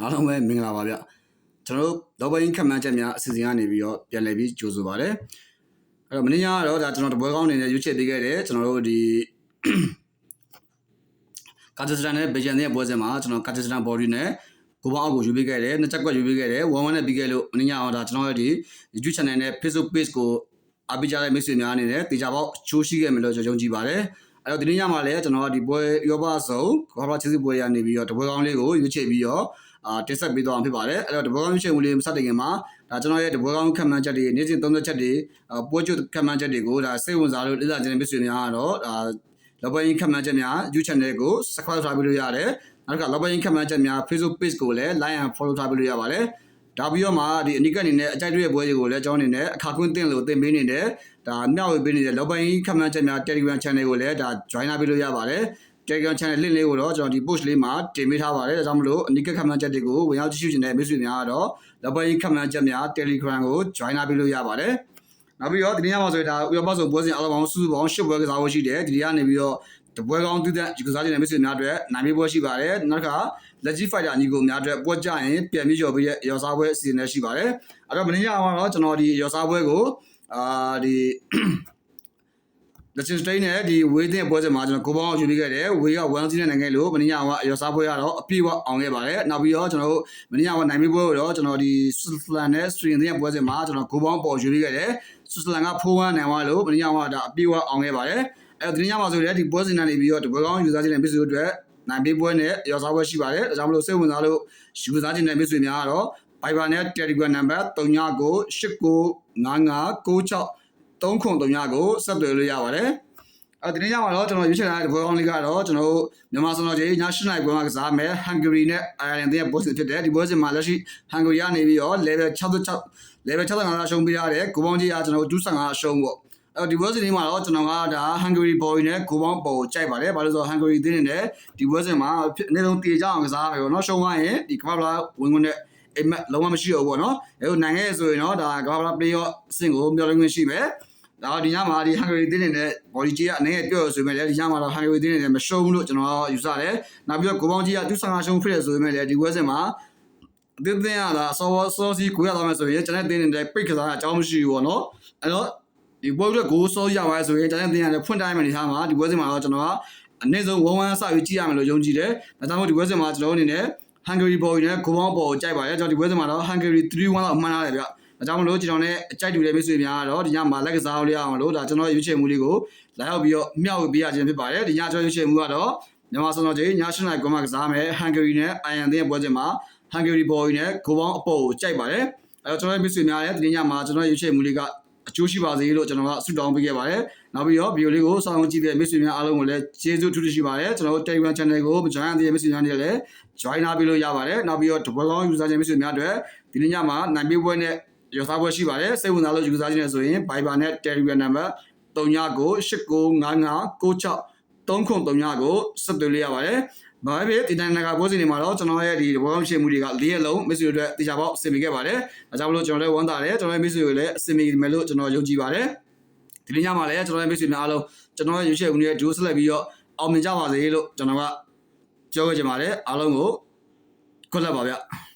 အားလုံးပဲမင်္ဂလာပါဗျကျွန်တော်တို့လောဘရင်းခက်မှန်းချက်များအစီအစဉ်ကနေပြီးတော့ပြန်လည်ပြီးကြိုဆိုပါရစေအဲ့တော့မင်းညာကတော့ဒါကျွန်တော်တပွဲကောင်းအနေနဲ့ရွေးချယ်ပေးခဲ့တယ်ကျွန်တော်တို့ဒီကာဂျစတန်နဲ့ဘေဂျန်ရဲ့ပွဲစဉ်မှာကျွန်တော်ကာဂျစတန်ဘော်ဒီနဲ့ကိုပေါင်းအောက်ကိုယူပေးခဲ့တယ်နှစ်ချက်ကွက်ယူပေးခဲ့တယ်ဝမ်ဝမ်နဲ့ပြီးခဲ့လို့မင်းညာတော့ဒါကျွန်တော်ရဲ့ဒီ YouTube channel နဲ့ Facebook page ကိုအားပေးကြတဲ့မိတ်ဆွေများအနေနဲ့တေချာပေါက်ချိုးရှိခဲ့မယ်လို့ကျွန်တော်ယုံကြည်ပါတယ် အဲ့တော့ဒီနေ့ညမှာလည်းကျွန်တော်ကဒီပွဲရောဘဆုံခေါ်ပါချစ်စစ်ပွဲရနေပြီးတော့တပွဲကောင်းလေးကိုရွေးချယ်ပြီးတော့အာတင်ဆက်ပေးသွားအောင်ဖြစ်ပါတယ်အဲ့တော့တပွဲကောင်းရွေးချယ်မှုလေးမစတင်ခင်မှာဒါကျွန်တော်ရဲ့တပွဲကောင်းခံမှန်းချက်တွေနေ့စဉ်သုံးသက်ချက်တွေပွဲကျွတ်ခံမှန်းချက်တွေကိုဒါစိတ်ဝင်စားလို့လေ့လာခြင်းမိတ်ဆွေများကတော့ဒါလောဘရင်းခံမှန်းချက်များ YouTube channel ကို subscribe ထားပေးလို့ရတယ်နောက်ကလောဘရင်းခံမှန်းချက်များ Facebook page ကိုလည်း like and follow ထားပေးလို့ရပါတယ် ဒါပြီးတော့မှဒီအနိကအနေနဲ့အကြိုက်တွေ့တဲ့ပွဲတွေကိုလည်းကျွန်တော်အနေနဲ့အခါကွင်းတင်လို့တင်ပေးနေတယ်ဒါမျှဝေပေးနေတဲ့လောဘရင်းခံမှန်းချက်များ Telegram channel ကိုလည်းဒါ join လုပ်ပေးလို့ရပါတယ် Telegram channel link လေးကိုတော့ကျွန်တော်ဒီ post လေးမှာတင်ပေးထားပါတယ်ဒါကြောင့်မလို့အနိကခမှန်းချက်တွေကိုဝင်ရောက်ကြည့်ရှုနေတဲ့မိတ်ဆွေများကတော့လောဘရင်းခမှန်းချက်များ Telegram ကို join လုပ်ပေးလို့ရပါတယ်နောက်ပြီးတော့ဒီနေ့မှာဆိုရင်ဒါဥရောပဆိုပွဲစဉ်အားလုံးပေါင်းစုစုပေါင်း၈ပွဲကစားဖို့ရှိတယ်ဒီကနေပြီးတော့ တပွဲကောင်းသူတဲ့ကစားခြင်းတဲ့မိတ်ဆွေများအတွက်နိုင်ပေးပွဲရှိပါတယ်နောက်တစ်ခါ Legit Fighter အညီကိုများအတွက်ပွဲကြရင်ပြန်ပြီးကျော်ပြီးရဲ့ရောစားပွဲအစီအစဉ်နဲ့ရှိပါတယ်အဲ့တော့မင်းရအောင်တော့ကျွန်တော်ဒီရောစားပွဲကိုအာဒီလက်ချင်စတိန်နဲ့ဒီဝေးတဲ့ပွဲစဉ်မှာကျွန်တော်ကိုပေါင်းအောင်ယူပြီးခဲ့တယ်ဝေးက1စီးနဲ့နိုင်ခဲ့လို့မင်းညာကအရောစားပွဲကတော့အပြည့်အဝအောင်ခဲ့ပါတယ်နောက်ပြီးတော့ကျွန်တော်တို့မင်းညာကနိုင်ပြီးပွဲကိုတော့ကျွန်တော်ဒီဆွစ်ဇာလန်နဲ့စထရင်တဲ့ပွဲစဉ်မှာကျွန်တော်ကိုပေါင်းပေါ်ယူပြီးခဲ့တယ်ဆွစ်ဇာလန်က4-1နိုင်သွားလို့မင်းညာကဒါအပြည့်အဝအောင်ခဲ့ပါတယ် အဲ့တော့ဒီညမှာဆိုရင်ဒီပွဲစဉ်ကနေပြီးတော့ဒီပွဲကောင်းယူစားခြင်းနဲ့ပြည်သူတို့အတွက်နိုင်ပေးပွဲနဲ့ရောစားပွဲရှိပါတယ်ဒါကြောင့်မလို့စိတ်ဝင်စားလို့ယူစားခြင်းနဲ့ပြည်သူများကတော့ Viber နဲ့ Telegram number 39989596 3ခု3ညကိုဆက်သွယ်လို့ရပါတယ်။အဲဒီနေ့ညမှာတော့ကျွန်တော်ရွေးချယ်ထားတဲ့ပွဲကောင်းလေးကတော့ကျွန်တော်တို့မြန်မာစံတော်ချိန်ည7နာရီပွဲမှာကစားမယ်ဟန်ဂရီနဲ့အိုင်ယာလန်တဲ့ပွဲစဉ်ဖြစ်တယ်ဒီပွဲစဉ်မှာလက်ရှိဟန်ဂရီကနေပြီးတော့ level 66 level 65အရှုံးပေးရတယ်ကိုပေါင်းကြီးကကျွန်တော်တို့25အရှုံးပေါ့ အဲဒီပွဲစဉ်လေးမှာတော့ကျွန်တော်ကဒါဟန်ဂရီဘော်နဲ့ကိုပေါင်းပေါ်ကြိုက်ပါတယ်ဘာလို့ဆိုတော့ဟန်ဂရီတင်းနေတဲ့ဒီပွဲစဉ်မှာအနည်းဆုံးတည်ကြအောင်ကစားမယ်ပေါ့နော်ရှုံးသွားရင်ဒီကမ္ဘာလာဝင်ဝင်တဲ့အိမ်မက်လုံးဝမရှိတော့ဘူးပေါ့နော်အဲလိုနိုင်ခဲ့ဆိုရင်တော့ဒါကမ္ဘာလာ player အဆင့်ကိုမျှော်လင့်ခွင့်ရှိမယ်ဒါဒီညမှာဒီ Hungary တင်းနေတဲ့ body ကြီးကအနေနဲ့ပြောရဆိုပေမဲ့လည်းဒီညမှာတော့ Hungary တင်းနေတဲ့မရှုံးဘူးလို့ကျွန်တော်ယူဆတယ်။နောက်ပြီးတော့ကိုပေါင်းကြီးကသူ15ရှုံးဖြစ်ရဆိုပေမဲ့လည်းဒီဝက်စင်မှာအသင်းသင်းရတာစောစောစီကိုရသွားမယ်ဆိုရင်ကျွန်တော်တင်းနေတဲ့ပိတ်ကစားအကြောင်းမရှိဘူးပေါ့နော်။အဲ့တော့ ဒီပွဲအတွက်ကိုစောရပါဆိုရင်ကျွန်တော်တင်းရတဲ့ဖွင့်တိုင်းမှာနေထားမှာဒီဝက်စင်မှာတော့ကျွန်တော်ကအနည်းဆုံး1 1စယူကြည့်ရမယ်လို့ယုံကြည်တယ်။ဒါကြောင့်မို့ဒီဝက်စင်မှာကျွန်တော်အနေနဲ့ Hungary boy နဲ့ကိုပေါင်းပေါ်ကိုကြိုက်ပါတယ်ကျွန်တော်ဒီဝက်စင်မှာတော့ Hungary 3-1လောက်မှန်းထားတယ်ဗျ။ဒါကြောင့်မလို့ကျွန်တော်နဲ့အကြိုက်တူတဲ့မိတ်ဆွေများကတော့ဒီညမှာလက်ကစားလို့ရအောင်လို့ဒါကျွန်တော်ရွေးချယ်မှုလေးကိုလာရောက်ပြီးတော့မျှဝေပေးရခြင်းဖြစ်ပါတယ်ဒီညကျွန်တော်ရွေးချယ်မှုကတော့မြန်မာစံတော်ချိန်ည8နာရီကွန်မကစားမယ်ဟန်ဂရီနဲ့အိုင်ယန်တဲ့ပွဲစဉ်မှာဟန်ဂရီဘော်နဲ့ဂိုပေါင်းအပေါ်ကိုကြိုက်ပါတယ်အဲတော့ကျွန်တော်မိတ်ဆွေများရဲ့ဒီညမှာကျွန်တော်ရွေးချယ်မှုလေးက အကျိုးရှိပါစေလို့ကျွန်တော်ကဆုတောင်းပေးခဲ့ပါတယ်နောက်ပြီးတော့ဗီဒီယိုလေးကိုစောင့်ကြည့်တဲ့မိတ်ဆွေများအားလုံးကိုလည်းကျေးဇူးထူးထူးရှိပါတယ်ကျွန်တော်တို့ Telegram Channel ကို join တဲ့မိတ်ဆွေများတွေလည်း join လာပေးလို့ရပါတယ်နောက်ပြီးတော့တပွဲကောင်း user ချင်းမိတ်ဆွေများတွေဒီနေ့ညမှာနိုင်ပေးပွဲနဲ့ရောစားပွဲရှိပါတယ်စိတ်ဝင်စားလို့ယူစားခြင်းနဲ့ဆိုရင် Viber နဲ့ Telegram number 39989596 303ကိုဆက်သွယ်လို့ရပါတယ်။ဘာပဲဒီတိုင်းနဂါပွဲစဉ်တွေမှာတော့ကျွန်တော်ရဲ့ဒီဘောင်းရှင်းမှုတွေက၄ရက်လုံးမစ်ဆွေတို့အတွက်တရားပေါက်အဆင်ပြေခဲ့ပါတယ်။အဲကြောင့်မလို့ကျွန်တော်လည်းဝမ်းသာတယ်ကျွန်တော်ရဲ့မစ်ဆွေကိုလည်းအဆင်ပြေမယ်လို့ကျွန်တော်ယုံကြည်ပါတယ်။ဒီနေ့ညမှာလည်းကျွန်တော်ရဲ့မစ်ဆွေများအားလုံးကျွန်တော်ရဲ့ရွေးချယ်မှုတွေဒူးဆက်လက်ပြီးတော့အောင်မြင်ကြပါစေလို့ကျွန်တော်ကပြောခဲ့ချင်ပါတယ်အားလုံးကိုခွတ်လက်ပါဗျ။